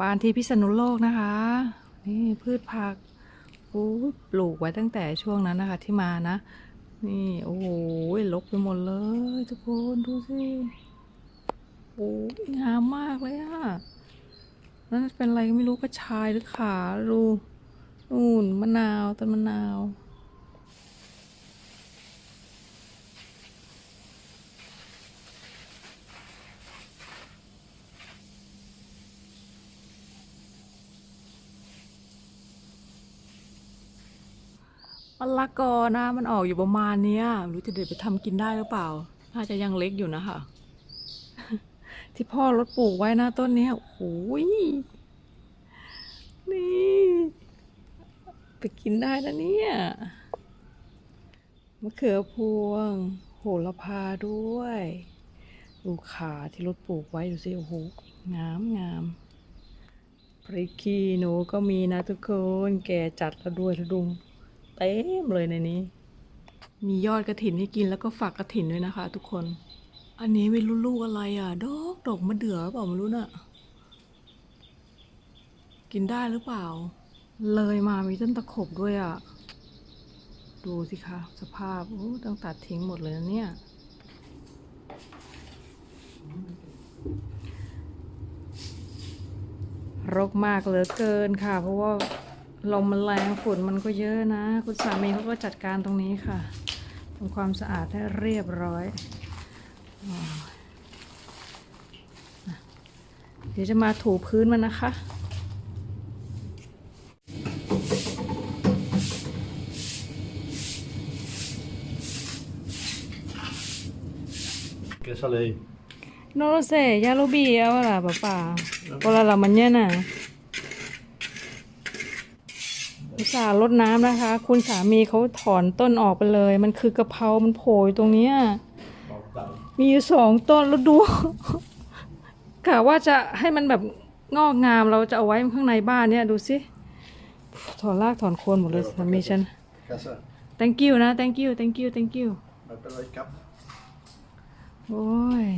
บ้านที่พิษณุโลกนะคะ นี่พืชผักโอ้ปลูกไว้ตั้งแต่ช่วงนั้นนะคะ ที่มานะ นี่โอ้โหลกไปหมดเลยทุกคนดูสิโอ้งามมากเลยอะนั่นเป็นอะไรก็ไม่รู้กระชายหรือขาดูนู่นมะนาวต้นมะนาว มะละกอนะ มันออกอยู่ประมาณเนี้ยไม่รู้จะเด็ดไปทำกินได้หรือเปล่า น่าจะยังเล็กอยู่นะคะ ที่พ่อรถปลูกไว้นะต้นเนี้ยโอ้ยนี่ไปกินได้นะเนี่ยมะเขือพวง โหระพาด้วยดูขาที่รถปลูกไว้ดูสิโอ้โหงามงามพริกขี้หนูก็มีนะทุกคน แก่จัดแล้วด้วยทุดุง เต็มเลยในนี้ มียอดกระถินให้กินแล้วก็ฝักกระถินด้วยนะคะ ทุกคน อันนี้ไม่รู้ลูกอะไรอะ ดอกดอกมะเดื่อหรือเปล่าไม่รู้น่ะ กินได้หรือเปล่า เลยมามีต้นตะขบด้วยอะ ดูสิคะสภาพโอ้ต้องตัดทิ้งหมดเลยนะเนี่ยรกมากเหลือเกินค่ะ เพราะว่า ลมมันแรงฝุ่นมันก็เยอะนะ คุณสามีเขาก็จัดการตรงนี้ค่ะทำความสะอาดให้เรียบร้อยอ๋ออะเดี๋ยวจะมาถูพื้นมันนะคะ ¿Qué sale ahí? No lo sé, ya lo vi ahora, papá. Por la mañana. อุ ตส่าห์ลดน้ำนะคะ คุณสามีเขาถอนต้นออกไปเลย มันคือกะเพรา มันโผล่อยู่ตรงเนี้ยมีอยู่สองต้นแล้วดูกะว่าจะให้มันแบบงอกงามเราจะเอาไว้ข้างในบ้านเนี่ยดูสิ ถอนรากถอนโคนหมดเลยสามีฉัน Casa. thank you นะ thank you thank you thank you Me pelo el cap. โอ้ย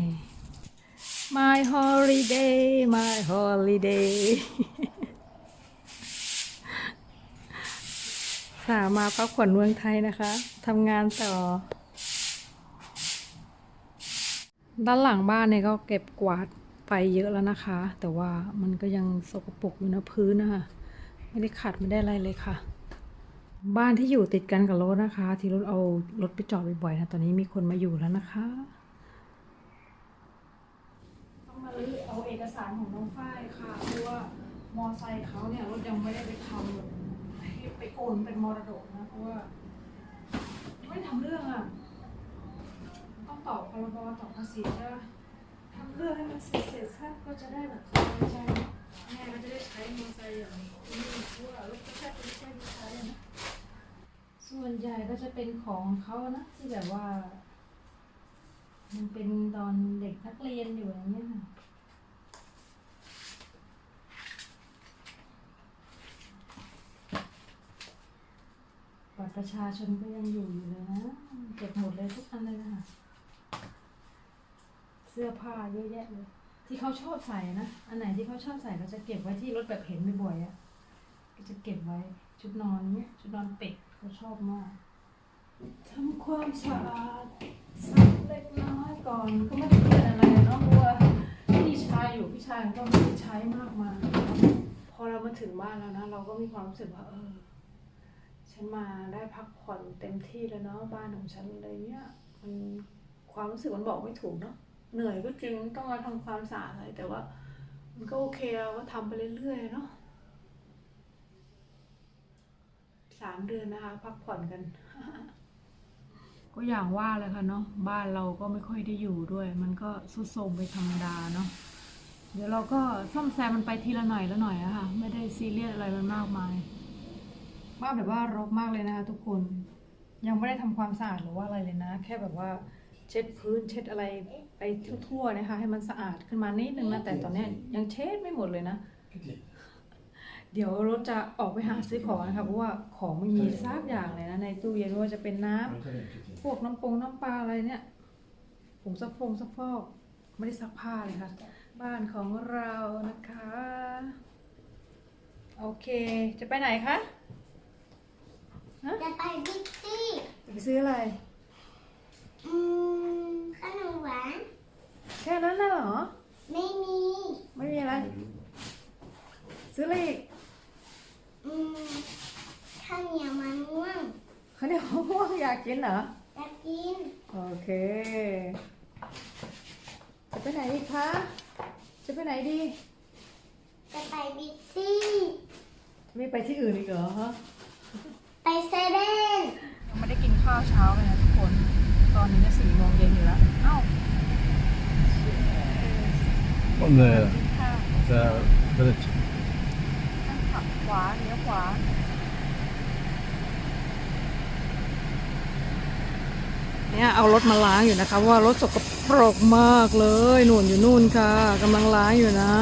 my holiday my holiday สามาพักผ่อนเมืองไทยนะคะทำงานต่อ ด้านหลังบ้านเนี่ยก็เก็บกวาดไปเยอะแล้วนะคะ แต่ว่ามันก็ยังสกปรกอยู่นะพื้นนะคะไม่ได้ขัดไม่ได้อะไรเลยค่ะ บ้านที่อยู่ติดกันกับรถนะคะ ที่รถเอารถไปจอดบ่อยๆนะตอนนี้มีคนมาอยู่แล้วนะคะต้องมาลื้อเอาเอกสารของน้องฝ้ายค่ะเพราะว่ามอไซค์เขาเนี่ยรถยังไม่ได้ไปทำแบบ ให้ไปโอนเป็นมรดกนะเพราะว่าไม่ทำเรื่องอะ ต้องตอบพรบต่อภาษีใช่ไหมทำเรื่องให้มันเสร็จเสร็จๆก็จะได้แบบสบายใจแม่ก็จะได้ใช้มอไซค์อย่างนี้เพราะว่ารถก็แค่เป็นแค่ใช้อะนะส่วนใหญ่ก็จะเป็นของเขานะที่แบบว่า มันเป็นตอนเด็กนักเรียนอยู่อย่างเงี้ยค่ะบัตรประชาชนก็ยังอยู่อยู่เลยนะเก็บหมดเลยทุกอันเลยนะคะเสื้อผ้าเยอะแยะเลย ที่เขาชอบใส่นะ อันไหนที่เขาชอบใส่เราจะเก็บไว้ที่รถแบบเห็นบ่อยๆอะ่ะก็จะเก็บไว้ชุดนอนเนี้ยชุดนอนเป็ดเขาชอบมากทำความสะอาดสักเล็กน้อยก่อนก็ไม่ได้เครียดอะไรเนาะเพราะว่าพี่ชายอยู่พี่ชายก็ไม่ได้ใช้มากมายพอเรามาถึงบ้านแล้วนะ เราก็มีความรู้สึกว่าเออ ฉันมาได้พักผ่อนเต็มที่แล้วเนาะบ้านของฉันอะไรเนี้ยมันความรู้สึกมันบอกไม่ถูกเนาะเหนื่อยก็จริงต้องมาทำความสะอาดอะไรแต่ว่า มันก็โอเคเราก็ทำไปเรื่อยๆเนาะสามเดือนนะคะ พักผ่อนกัน ก็อย่างว่าเลยค่ะเนาะบ้านเราก็ไม่ค่อยได้อยู่ด้วย มันก็สุดโทมไปธรรมดาเนาะเดี๋ยวเราก็ซ่อมแซมมันไปทีละหน่อยละหน่อยอะค่ะ ไม่ได้ซีเรียสอะไรมันมากมาย บ้านแบบว่ารกมากเลยนะคะทุกคน ยังไม่ได้ทำความสะอาดหรือว่าอะไรเลยนะ แค่แบบว่าเช็ดพื้นเช็ดอะไรไปทั่วๆนะคะ ให้มันสะอาดขึ้นมานิดนึงนะแต่ตอนเนี้ยยังเช็ดไม่หมดเลยนะ เดี๋ยวรถจะออกไปหาซื้อของนะคะเพราะว่าของไม่มีซักอย่างเลยนะในตู้เย็นไม่ว่าจะเป็นน้ำพวกน้ำปงน้ำปลาอะไรเนี่ยผงซักฟงซักฟอกไม่ได้ซักผ้าเลยค่ะบ้านของเรานะคะ โอเค จะไปไหนคะ จะไปบิ๊กซี่จะไปซื้ออะไร อืมขนมหวานแค่นั้นน่ะเหรอ ไม่มี ไม่มีอะไร ซื้ออะไรอีกอืมข้าวเหนียวมันม่วงเขาเนี่ยมะม่วงอยากกินเหรอ จะกิน โอเค จะไปไหนอีกคะ จะไปไหนดี จะไปบิ๊กซี่ไม่ไปที่อื่นอีกเหรอฮะไป เซเว่นยังไม่ได้กินข้าวเช้าเลยนะทุกคน ตอนนี้จะสี่โมงเย็นอยู่แล้ว เอ้า On the, ข้าว the village. ข้างขับขวาเลี้ยวขวา เนี่ยเอารถมาล้างอยู่นะคะเพราะว่ารถสกปรกมากเลยหนุนอยู่นู่นค่ะกำลังล้างอยู่นะ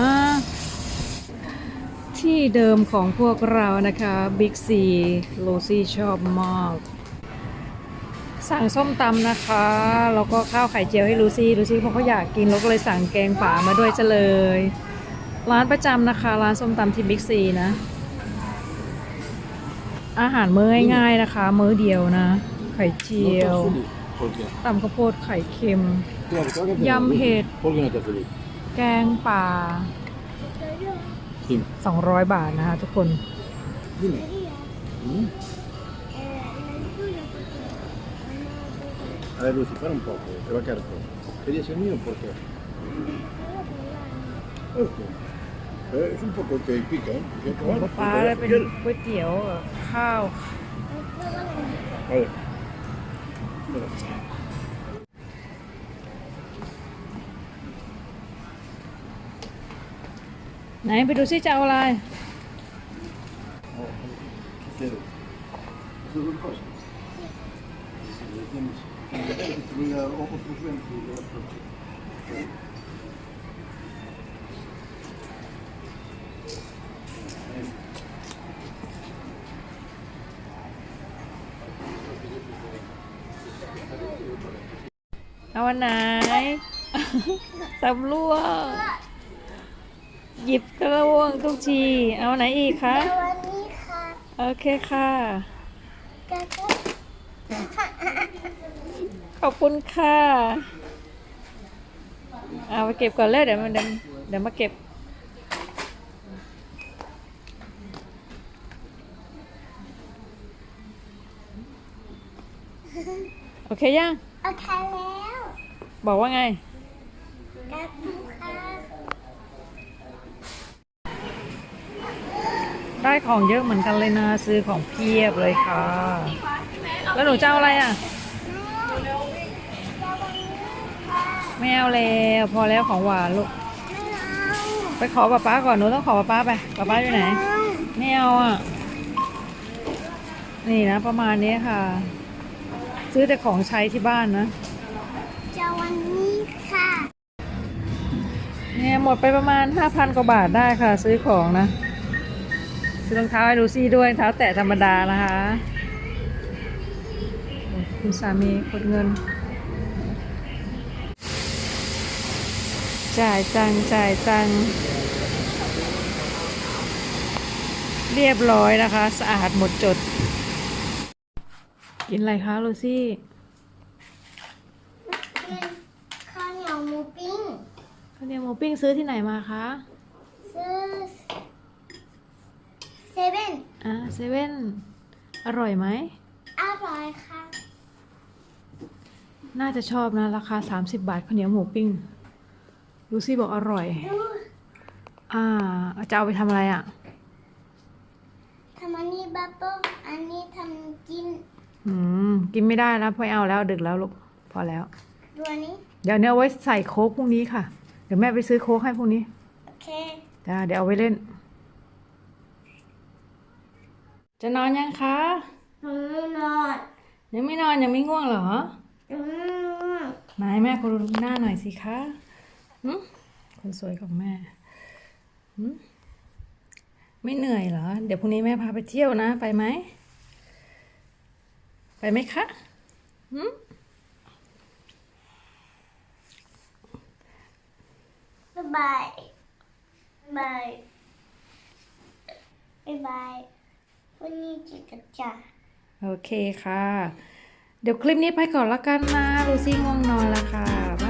ที่เดิมของพวกเรานะคะบิ๊กซีโลซี่ชอบมาก สั่งส้มตำนะคะ แล้วก็ข้าวไข่เจียวให้ลูซี่ลูซี่เพราะเขาอยากกินเราก็เลยสั่งแกงป่ามาด้วยจะเลย ร้านประจำนะคะ ร้านส้มตำที่บิ๊กซีนะ อาหารมื้อง่ายๆนะคะ มื้อเดียวนะ ไข่เจียว Perché? ตำข้าวโพดไข่เค็ม Perché Yum head. non è stato lì? แกงป่า Sì. 200 บาทนะคะทุกคน Dimmi. Mm? Allora Lucy, fare un poco, te va caro. Querías el mío por qué? Ok. Eh, es un poco que pica, ¿eh? Porque- ของป้าเลยเป็นก๋วยเตี๋ยวกับข้าว A ver. Mira. ไหนไปดูซิจะเอาอะไร Chiedo. Sono due cose. Mi ho costruito della prossima. เอาอันไหน ตำล่วง หยิบกระวงทุกที เอาอันไหนอีกคะสวัสดีค่ะโอเคค่ะกระทะขอบคุณค่ะ เอาไปเก็บก่อนเลยเดี๋ยวมันเดี๋ยวเดี๋ยวมาเก็บ โอเคยัง โอเคแล้ว บอกว่าไง กระทะค่ะ ได้ของเยอะเหมือนกันเลยนะซื้อของเพียบเลยค่ะ แล้วหนูจะเอาอะไรอะไม่เอาแล้วพอแล้วของหวานลูกไปขอป๊าป๊าก่อนหนูต้องขอป๊าป๊าไปป๊าป๊าอยู่ไหนไม่เอาอะ นี่นะประมาณนี้ค่ะ ซื้อแต่ของใช้ที่บ้านนะจะวันนี้ค่ะเนี่ยหมดไปประมาณ5,000กว่าบาทได้ค่ะ ซื้อของนะ ซื้อรองเท้าให้ลูซี่ด้วยรองเท้าแตะธรรมดานะคะโอ้คุณสามีกดเงิน จ่ายตังค์จ่ายตังค์เรียบร้อยนะคะ สะอาดหมดจด กินอะไรคะลูซี่กินข้าวเหนียวหมูปิ้งข้าวเหนียวหมูปิ้งซื้อที่ไหนมาคะ ซื้อ เซเว่นอ่าเซเว่นอร่อยไหม อร่อยค่ะ น่าจะชอบนะ ราคา 30 บาทข้าวเหนียวหมูปิ้ง ลูซี่บอกอร่อย ดูอ่าจะเอาไปทำอะไรอะ ทำอันนี้บับเบิ้ลอันนี้ทำกินอืม กินไม่ได้แล้วพอเอาแล้วดึกแล้วลูก พอแล้ว ดูอันนี้ เดี๋ยวเนี้ยเอาไว้ใส่โค้กพรุ่งนี้ค่ะ เดี๋ยวแม่ไปซื้อโค้กให้พรุ่งนี้ โอเค จ้า เดี๋ยวเอาไว้เล่น จะนอนยังคะหนูนอนยังไม่นอนยังไม่ง่วงเหรอหนูนอนนายแม่คนดูหน้าหน่อยสิคะหึคนสวยของแม่หึไม่เหนื่อยเหรอ เดี๋ยวพรุ่งนี้แม่พาไปเที่ยวนะ ไปไหม ไปไหมคะหึบายบายบ๊ายบาย วันนี้จิตจ้าโอเคค่ะ เดี๋ยวคลิปนี้ไปก่อนละกันนะลูซี่ง่วงนอนแล้วค่ะ